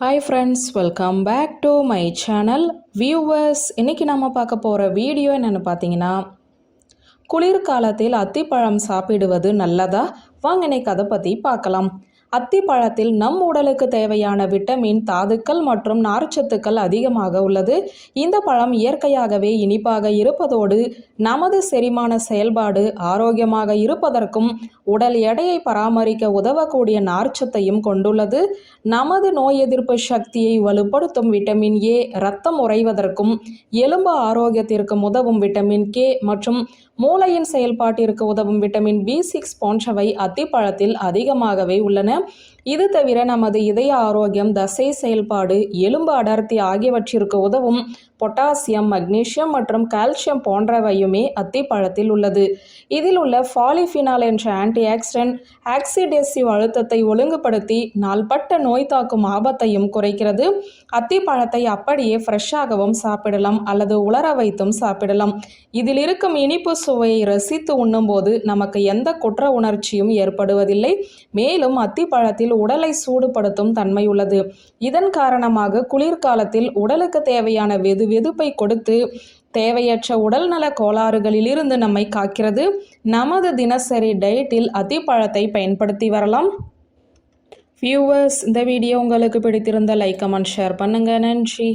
Hi friends welcome back to my channel viewers இன்றைக்கி நம்ம பார்க்க போகிற வீடியோ என்னென்னு பார்த்தீங்கன்னா குளிர்காலத்தில் அத்திப்பழம் சாப்பிடுவது நல்லதா? வாங்க இன்னைக்கு அதை பற்றி பார்க்கலாம். அத்திப்பழத்தில் நம் உடலுக்கு தேவையான விட்டமின் தாதுக்கள் மற்றும் நார்ச்சத்துக்கள் அதிகமாக உள்ளது. இந்த பழம் இயற்கையாகவே இனிப்பாக இருப்பதோடு நமது செரிமான செயல்பாடு ஆரோக்கியமாக இருப்பதற்கும் உடல் எடையை பராமரிக்க உதவக்கூடிய நார்ச்சத்தையும் கொண்டுள்ளது. நமது நோய் எதிர்ப்பு சக்தியை வலுப்படுத்தும் விட்டமின் ஏ இரத்தம் உறைவதற்கும் எலும்பு ஆரோக்கியத்திற்கு உதவும் விட்டமின் கே மற்றும் மூளையின் செயல்பாட்டிற்கு உதவும் விட்டமின் பி சிக்ஸ் போன்றவை அத்திப்பழத்தில் அதிகமாகவே உள்ளன. né? இது தவிர நமது இதய ஆரோக்கியம் தசை செயல்பாடு எலும்பு அடர்த்தி ஆகியவற்றிற்கு உதவும் பொட்டாசியம் மக்னீசியம் மற்றும் கால்சியம் போன்றவையுமே அத்திப்பழத்தில் உள்ளது. இதில் உள்ள ஃபாலிஃபினால் என்ற ஆன்டி ஆக்சிடென்ட் ஆக்சிடேசிவ் அழுத்தத்தை ஒழுங்குபடுத்தி நாள்பட்ட நோய் தாக்கும் ஆபத்தையும் குறைக்கிறது. அத்திப்பழத்தை அப்படியே ஃப்ரெஷ்ஷாகவும் சாப்பிடலாம் அல்லது உலர வைத்தும் சாப்பிடலாம். இதில் இருக்கும் இனிப்பு சுவையை ரசித்து உண்ணும்போது நமக்கு எந்த குற்ற உணர்ச்சியும் ஏற்படுவதில்லை. மேலும் அத்திப்பழத்தில் உடலை சூடுபடுத்தும் தன்மை உள்ளது. இதன் காரணமாக குளிர்காலத்தில் உடலுக்கு தேவையான வெது வெதுப்பை கொடுத்து தேவையற்ற உடல்நல கோளாறுகளிலிருந்து நம்மை காக்கிறது. நமது தினசரி டயட்டில் அத்திப்பழத்தை பயன்படுத்தி வரலாம். வியூவர்ஸ் இந்த வீடியோ உங்களுக்கு பிடித்திருந்த லைக் கமெண்ட் ஷேர் பண்ணுங்கள் நன்றி.